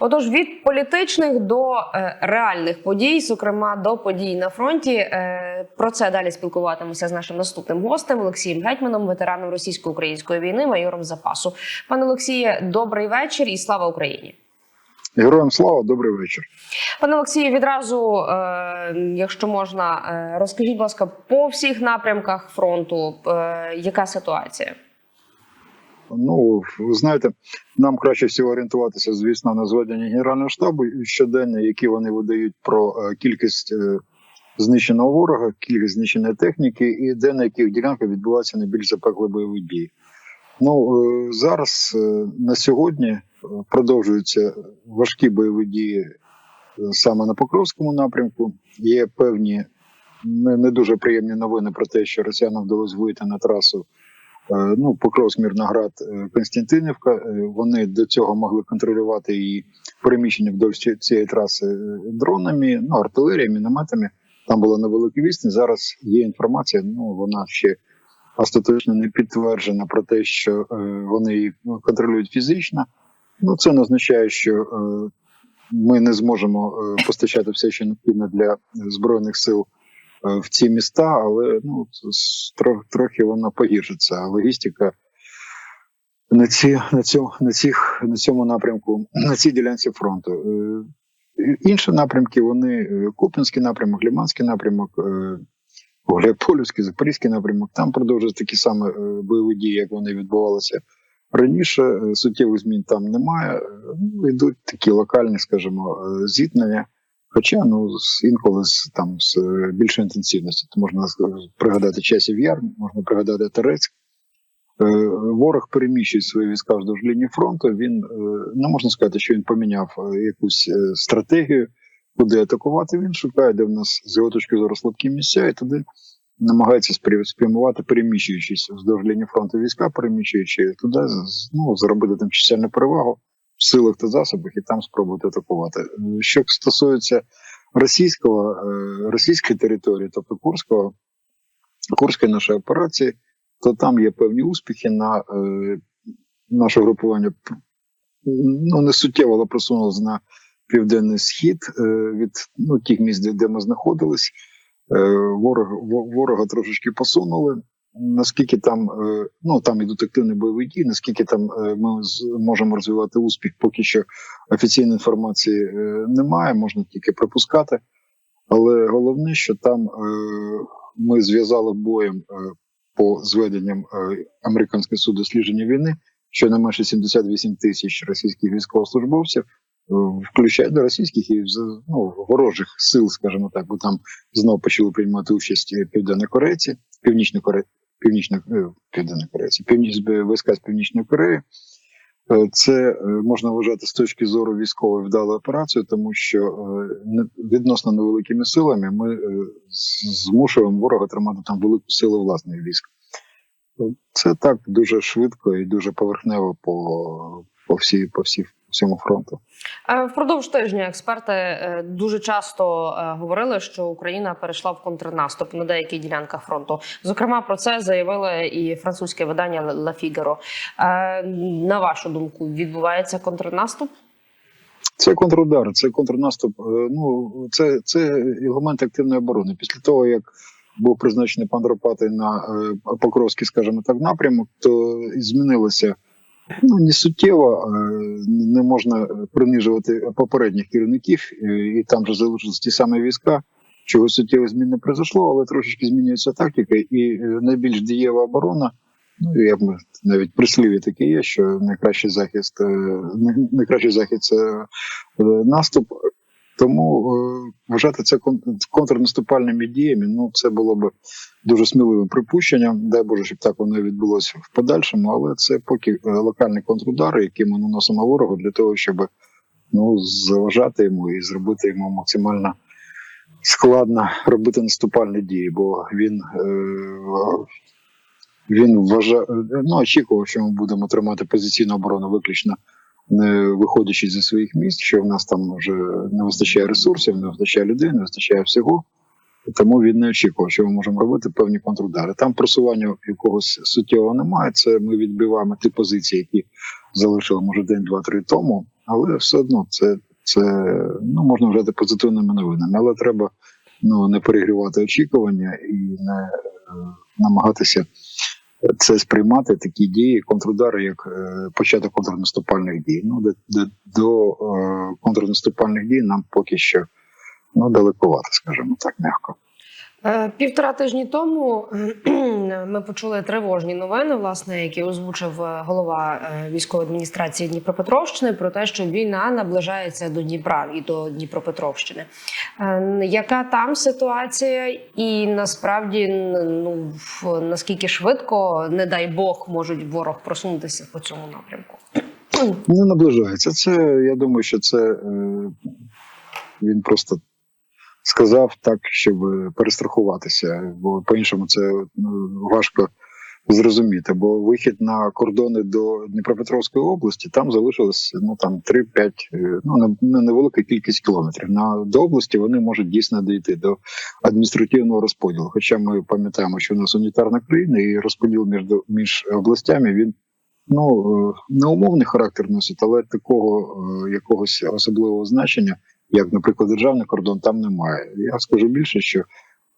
Отож, від політичних до е, реальних подій, зокрема до подій на фронті, е, про це далі спілкуватимемося з нашим наступним гостем Олексієм Гетьманом, ветераном російсько-української війни, майором запасу. Пане Олексіє, добрий вечір і слава Україні. Героям слава, добрий вечір. Пане Олексію, відразу, е, якщо можна, е, розкажіть, будь ласка, по всіх напрямках фронту, е, яка ситуація? Ну ви знаєте, нам краще всього орієнтуватися, звісно, на зведення генерального штабу щоденно, які вони видають про е, кількість е, знищеного ворога, кількість знищеної техніки, і де на яких ділянках відбуваються найбільш запекли бойові дії. Ну е, зараз на сьогодні продовжуються важкі бойові дії саме на Покровському напрямку. Є певні не дуже приємні новини про те, що росіянам вдалося вийти на трасу. Е, Ну, Покровськ, Мірноград, е, Константинівка. Е, Вони до цього могли контролювати її переміщення вдовж цієї траси дронами, ну, артилерією, мінометами. Там було невелике відстань. Зараз є інформація. Ну вона ще остаточно не підтверджена про те, що вони її контролюють фізично. Ну це не означає, що ми не зможемо постачати все, що необхідно для збройних сил в ці міста, але ну трохи вона погіршиться. А Логістика на ці на цьому на цих на цьому напрямку, на цій ділянці фронту. Е, Інші напрямки вони е, Купінський напрямок, Ліманський напрямок, е, Запорізький напрямок. Там продовжують такі самі е, бойові дії, як вони відбувалися раніше. Е, Суттєвих змін там немає. Е, Ну, йдуть такі локальні, скажімо, е, зіткнення. Хоча ну інколи з там з е, більшою інтенсивністю. То можна пригадати часів яр, можна пригадати Терецьк. Е, Ворог переміщує свої війська вздовж лінії фронту. Він не можна сказати, що він поміняв е, якусь стратегію, куди атакувати. Він шукає, де в нас з його точки зору слабкі місця, і туди намагається спрямувати, переміщуючись вздовж лінії фронту війська, переміщуючи туди, ну, заробити там чисельну перевагу силах та засобах і там спробувати атакувати. Е, Що стосується російського е, російської території, тобто Курського, Курської нашої операції, то там є певні успіхи на е, наше групування ну, не суттєво, але просунулося на південний схід е, від ну, тих місць, де- ми знаходились. Е, ворог, ворога трошечки посунули. Наскільки там, е, ну там ідуть активні бойові дії, наскільки там е, ми можемо розвивати успіх, поки що офіційної інформації е, немає, можна тільки припускати. Але головне, що там ми зв'язали боєм по зведенням американського суду дослідження війни, що не менше 78 тисяч російських військовослужбовців, включає до російських і ну, ворожих сил, скажімо так, бо там знову почали приймати участь е, південнокорейці, північно північно е, південнокорейці, північ війська з північної Кореї. Е, Це е, можна вважати з точки зору військової вдалої операції, тому що е, відносно невеликими силами ми е, змушуємо ворога тримати там велику силу власних військ. Е, Це так дуже швидко і дуже поверхнево по, по всій по всій всьому фронту. Е, Впродовж тижня експерти е, дуже часто е, говорили, що Україна перейшла в контрнаступ на деяких ділянках фронту. Зокрема, про це заявили і французьке видання La Figaro. На вашу думку, відбувається контрнаступ? Це контрудар, це контрнаступ. Ну це, це елемент активної оборони. Після того як був призначений пан Ропатий на Покровський, скажімо так, напрямок, то змінилося ну не суттєво. е, Не можна принижувати попередніх керівників, е, і там же залишились ті самі війська. Чого суттєво змін не произошло, але трошечки змінюється тактика, і е, найбільш дієва оборона. Ну я б навіть прислів'я таке є, що найкращий захист, е, найкращий захист це е, наступ. Тому е, вважати це кон- контрнаступальними діями, ну це було б дуже сміливим припущенням. Дай Боже, щоб так воно і відбулося в подальшому, але це поки е, локальні контрудари, які ми наносимо ворогу для того, щоб ну заважати йому і зробити йому максимально складно робити наступальні дії, бо він. Е, він вважав, ну, очікував, що ми будемо тримати позиційну оборону виключно не виходячи зі своїх місць, що в нас там вже не вистачає ресурсів, не вистачає людей, не вистачає всього. Тому він не очікував, що ми можемо робити певні контрудари. Там просування якогось суттєвого немає. Це ми відбиваємо ті позиції, які залишили може день, два-три тому. але все одно це, це ну, можна вважати позитивними новинами. Але треба ну, не перегрівати очікування і не е, намагатися це сприймати такі дії, контрудари, як е, початок контрнаступальних дій. Ну, де, де, до е, контрнаступальних дій нам поки що ну, далековато, скажімо так, м'яко. Е, Півтора тижні тому ми почули тривожні новини, власне, які озвучив е, голова е, військової адміністрації Дніпропетровщини про те, що війна наближається до Дніпра і до Дніпропетровщини. Яка там ситуація, і насправді ну наскільки швидко, не дай Бог, можуть ворог просунутися по цьому напрямку? Не наближається. Це я думаю, що це він просто сказав так, щоб перестрахуватися, бо по-іншому це ну, важко зрозуміти. Бо вихід на кордони до Дніпропетровської області там залишилось ну там 3-5, е, ну не- не невелика кількість кілометрів. На до області вони можуть дійсно дійти до адміністративного розподілу. Хоча ми пам'ятаємо, що у нас унітарна країна і розподіл між між областями він ну е, не умовний характер носить, але такого е, якогось особливого значення, як, наприклад, державний кордон, там немає. Я скажу більше, що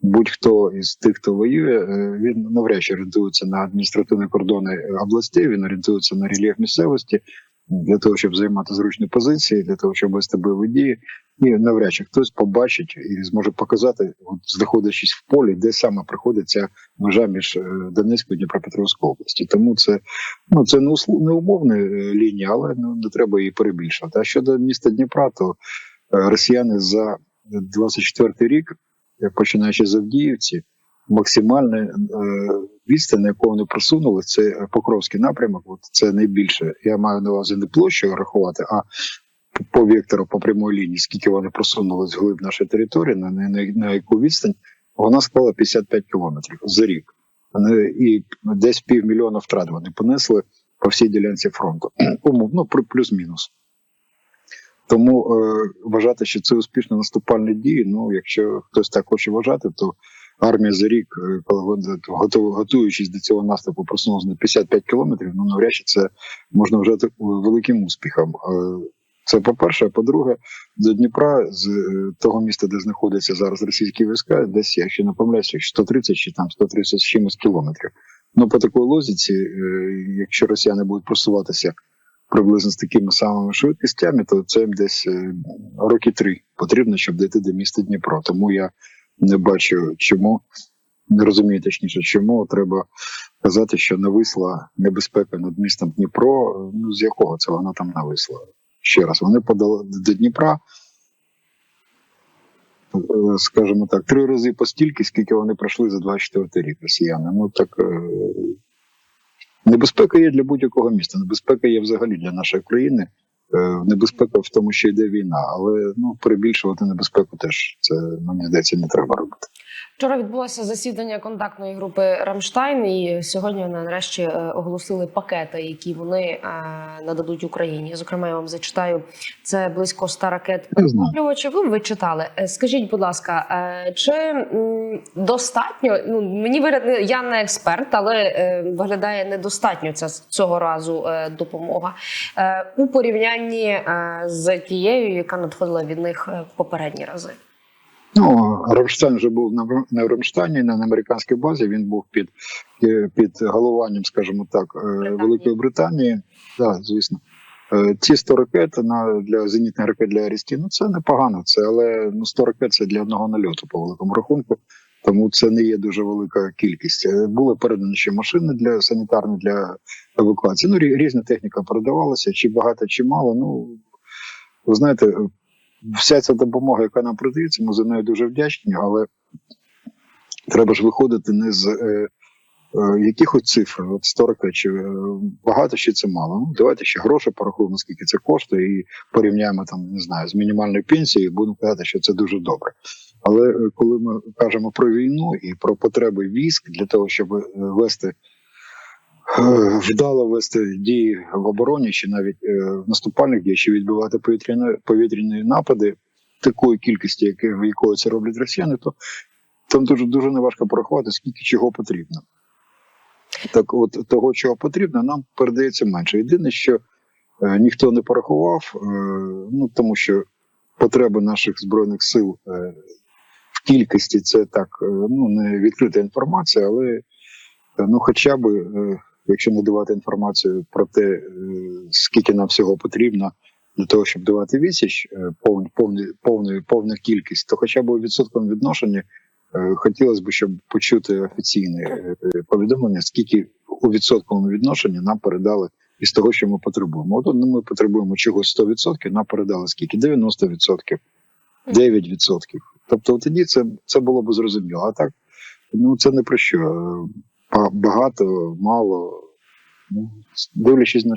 будь-хто із тих, хто воює, е, він навряд чи орієнтується на адміністративні кордони е, областей, він орієнтується на рельєф місцевості для того, щоб займати зручні позиції, для того, щоб вести бойові дії. І навряд чи хтось побачить і зможе показати, от знаходячись в полі, де саме проходить ця межа між е, Донецькою і Дніпропетровською області. Тому це ну це не умовна лінія, але ну, не треба її перебільшувати. А щодо міста Дніпра, то росіяни за 24 рік, е, починаючи з Авдіївці, максимальна е, відстань, на яку вони просунули, це Покровський напрямок. От це найбільше. Я маю на увазі не площу рахувати, а по вектору, по прямій лінії, скільки вони просунулись вглиб нашої території, на, на, на, яку відстань, вона склала 55 кілометрів за рік. І десь півмільйона втрат вони понесли по всій ділянці фронту. Умов, ну, плюс-мінус. Тому е, вважати, що це успішно наступальні дії. Ну, якщо хтось так хоче вважати, то армія за рік, е, коли готуючись до цього наступу, просунулася на 55 кілометрів, ну навряд чи це можна вважати е, великим успіхом. Е, це по-перше, а по-друге, до Дніпра з того міста, де знаходяться зараз російські війська, десь, якщо не помиляюся, 130 чи там 130 з чимось кілометрів. Ну по такій лозіці, якщо росіяни будуть просуватися приблизно з такими самими швидкостями, то це їм десь е, роки три потрібно, щоб дійти до міста Дніпро. Тому я не бачу, чому не розумію точніше, чому треба казати, що нависла небезпека над містом Дніпро. Ну з якого це вона там нависла? Ще раз, вони подали до Дніпра, е, скажімо так, три рази по стільки, скільки вони пройшли за 24 рік росіяни. Ну так е, небезпека є для будь-якого міста. Небезпека є взагалі для нашої країни. Е, Небезпека в тому, що йде війна, але ну перебільшувати небезпеку теж це мені здається не треба робити. Вчора відбулося засідання контактної групи Рамштайн, і сьогодні вони нарешті е, оголосили пакети, які вони е, нададуть Україні. Зокрема, я вам зачитаю це близько 100 ракет. Ну, ви читали. Е, Скажіть, будь ласка, чи достатньо? Ну мені виглядає, я не експерт, але виглядає недостатньо ця цього разу допомога у порівнянні з тією, яка надходила від них в попередні рази. Ну, Рамштайн вже був на Р- на Рамштайні, на американській базі. Він був під, е, під головуванням, скажімо так, е, Великої Британії. Так, звісно. Е, Ці 100 ракет на для зенітних ракет для Арісті, ну це непогано. Це але ну 100 ракет це для одного нальоту по великому рахунку. Тому це не є дуже велика кількість. Були передані ще машини для санітарні для евакуації. Ну різна техніка передавалася, чи багато, чи мало. Ну ви знаєте, вся ця допомога, яка нам продається, ми за нею дуже вдячні, але треба ж виходити не з е, е, якихось цифр, от 100 ракет, чи е, багато чи це мало. Ну давайте ще гроші порахуємо, скільки це коштує, і порівняємо там, не знаю, з мінімальною пенсією, і будемо казати, що це дуже добре. Але коли ми кажемо про війну і про потреби військ для того, щоб вести. Е, Вдало вести дії в обороні чи навіть е, в наступальних діях, чи відбивати повітряні, повітряні напади такої кількості, яке, якою це роблять росіяни, то там дуже дуже неважко порахувати, скільки чого потрібно. Так, от того, чого потрібно, нам передається менше. Єдине, що е, ніхто не порахував, е, ну тому що потреби наших збройних сил е, в кількості це так е, ну не відкрита інформація, але е, ну хоча б, е, якщо не давати інформацію про те, е, скільки нам всього потрібно для того, щоб давати відсіч е, повну повну повну повну кількість, то хоча б у відсотковому відношенні е, хотілося б, щоб почути офіційне повідомлення, скільки у відсотковому відношенні нам передали із того, що ми потребуємо. От ну, ми потребуємо чогось 100%, нам передали скільки? 90%, 9%. Тобто тоді це, це було б зрозуміло. А так, ну це не про що. Ба- Багато, мало. Ну, дивлячись на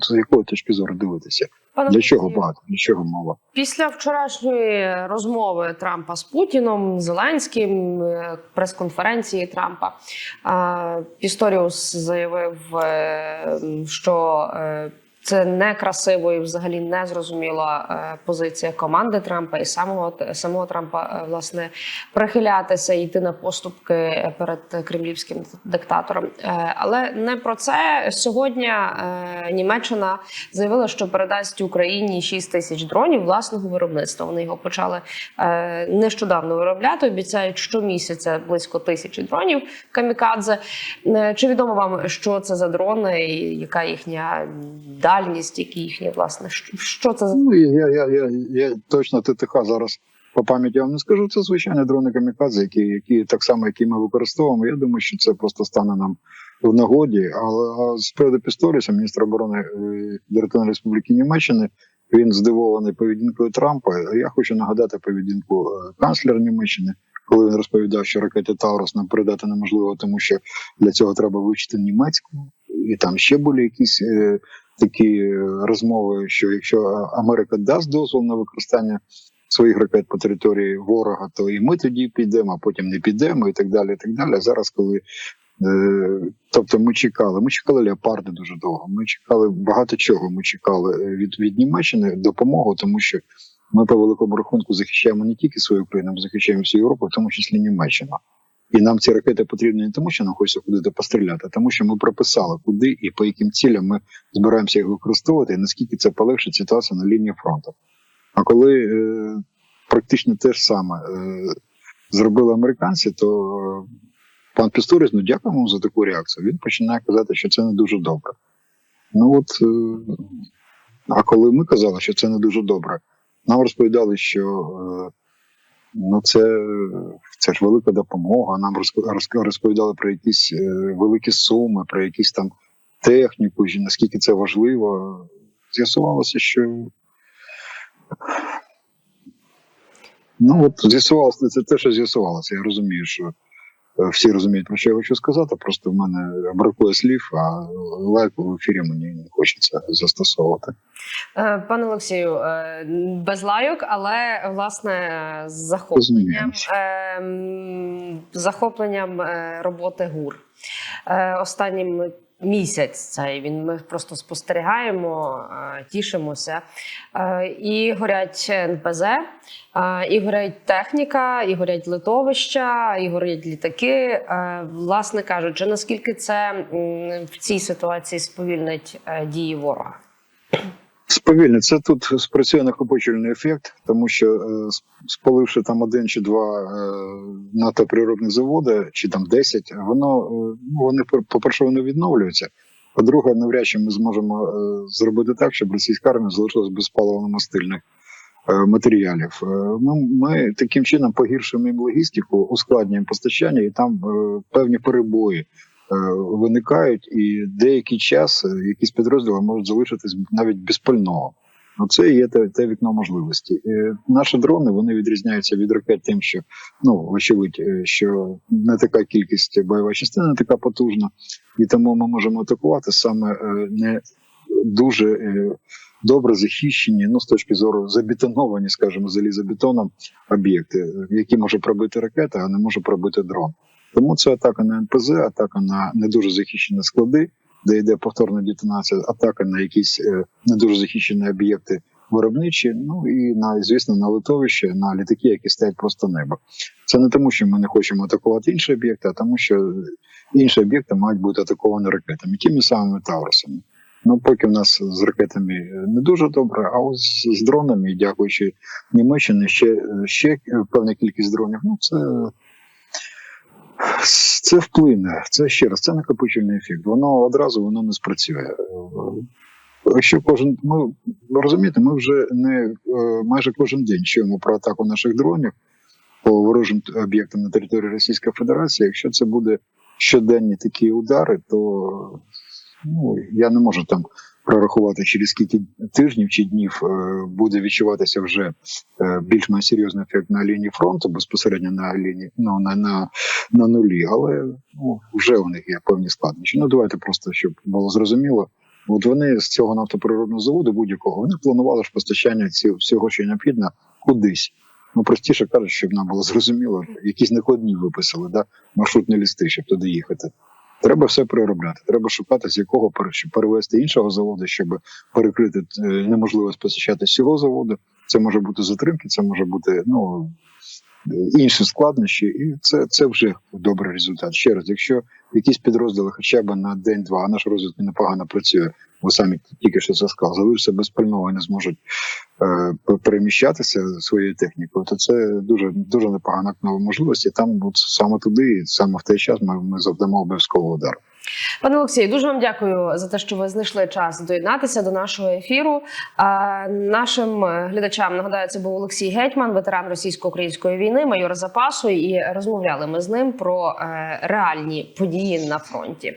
з якої точки зору дивитися. Пане Для чого багато? Для чого мало? Після вчорашньої розмови Трампа з Путіном, Зеленським, е, прес-конференції Трампа, Пісторіус заявив, е, що е, це некрасиво і взагалі незрозуміла е, позиція команди Трампа і самого самого Трампа е, власне прихилятися йти на поступки перед кремлівським диктатором. Е, Але не про це сьогодні Німеччина заявила, що передасть Україні 6 тисяч дронів власного виробництва. Вони його почали нещодавно виробляти. Обіцяють щомісяця близько тисячі дронів камікадзе. Чи відомо вам, що це за дрони, і яка їхня дальність, які їхні власне що- це за Ну, я, я, я, я точно ТТХ зараз по пам'яті вам не скажу. Це звичайні дрони камікадзе, які, які так само, які ми використовуємо. Я думаю, що це просто стане нам в нагоді. Але з приводу Пісторіса, міністра оборони е, Республіки Німеччини, він здивований поведінкою Трампа. Я хочу нагадати поведінку е, канцлера Німеччини, коли він розповідав, що ракети Таурус нам передати неможливо, тому що для цього треба вивчити німецьку, і там ще були якісь. е, Такі е, розмови, що якщо Америка дасть дозвол на використання своїх ракет по території ворога, то і ми тоді підемо, а потім не підемо, і так далі. І так далі. Зараз, коли е, тобто ми чекали, ми чекали леопарди дуже довго. Ми чекали багато чого. Ми чекали е, від, від Німеччини допомогу, тому що ми по великому рахунку захищаємо не тільки свою країну, ми захищаємо всю Європу, в тому числі Німеччину. І нам ці ракети потрібні не тому, що нам хочеться куди постріляти, а тому що ми прописали, куди і по яким цілям ми збираємося їх використовувати, і наскільки це полегшить ситуацію на лінії фронту. А коли е, практично те ж саме е, зробили американці, то е, пан Пісторіс, ну дякуємо за таку реакцію. Він починає казати, що це не дуже добре. Ну от, е, а коли ми казали, що це не дуже добре, нам розповідали, що е, ну це, це ж велика допомога. Нам розповідали про якісь е, великі суми, про якісь там техніку, наскільки це важливо. З'ясувалося, що ну от з'ясувалося, це те, що з'ясувалося. Я розумію, що всі розуміють, про що я хочу сказати. Просто в мене бракує слів, а лайк в ефірі мені не хочеться застосовувати. Е, Пане Олексію, е, без лайок, але власне з захопленням, е, захопленням е, роботи ГУР. Останнім місяць цей він ми просто спостерігаємо, тішимося. І горять НПЗ, і горять техніка, і горять литовища, і горять літаки. Власне кажучи, наскільки це в цій ситуації сповільнить е, дії ворога? Сповільне, це тут спрацює накопичувальний ефект, тому що е, сп- спаливши там один чи два е, нафтоприробні заводи, чи там 10, воно е, ну вони по- по-перше, вони відновлюються. По-друге, навряд чи ми зможемо зробити так, щоб російська армія залишилась без паливно-мастильних матеріалів. Ми, ми таким чином погіршуємо їм логістику, ускладнюємо постачання, і там певні перебої виникають, і деякий час е, якісь підрозділи можуть залишитись навіть без пального. Ну, це є те, те вікно можливості. Е, наші дрони вони відрізняються від ракет тим, що ну вочевидь, е, що не така кількість бойова частина, не така потужна, і тому ми можемо атакувати саме е, не дуже е, добре захищені, ну з точки зору забетоновані, скажімо, залізобетоном об'єкти, е, які може пробити ракета, а не може пробити дрон. Тому це атака на НПЗ, атака на не дуже захищені склади, де йде повторна детонація, атака на якісь е, не дуже захищені об'єкти виробничі. Ну і на звісно на литовище, на літаки, які стоять просто небо. Це не тому, що ми не хочемо атакувати інші об'єкти, а тому, що інші об'єкти мають бути атаковані ракетами, тими самими Тавросами. Ну, поки в нас з ракетами не дуже добре, а ось з дронами, дякуючи Німеччині, ще, ще певна кількість дронів. Ну, це, це вплине. Це ще раз, це накопичувальний ефект. Воно одразу воно не спрацює. Якщо кожен, ми розумієте, ми вже не е, майже кожен день чуємо про атаку наших дронів по ворожим об'єктам на території Російської Федерації. Якщо це буде щоденні такі удари, то ну я не можу там прорахувати через скільки тижнів чи днів е, буде відчуватися вже е, більш-менш серйозний ефект на лінії фронту, безпосередньо на лінії ну на, на, на нулі, але ну вже у них є певні складнощі. Ну давайте просто щоб було зрозуміло. От вони з цього нафтоприродного заводу будь-якого вони планували ж постачання ці, всього, що необхідно, кудись. Ну простіше кажуть, щоб нам було зрозуміло, якісь накладні виписали, да, маршрутні листи, щоб туди їхати. Треба все переробляти. Треба шукати, з якого перевести іншого заводу, щоб перекрити е, неможливість постачати з цього заводу. Це може бути затримки, це може бути ну інші складнощі, і це, це вже добрий результат. Ще раз, якщо якісь підрозділи, хоча б на день-два, а наш розвиток непогано працює, ви самі тільки що це сказали, залишиться без пального не зможуть е, переміщатися своєю технікою, то це дуже дуже непогана можливість. І там от саме туди, саме в той час ми, ми завдамо обов'язково удар. Пане Олексію, дуже вам дякую за те, що ви знайшли час доєднатися до нашого ефіру. Нашим е, глядачам нагадаю, це був Олексій Гетьман, ветеран російсько-української війни, майор запасу. І розмовляли ми з ним про е, реальні події на фронті.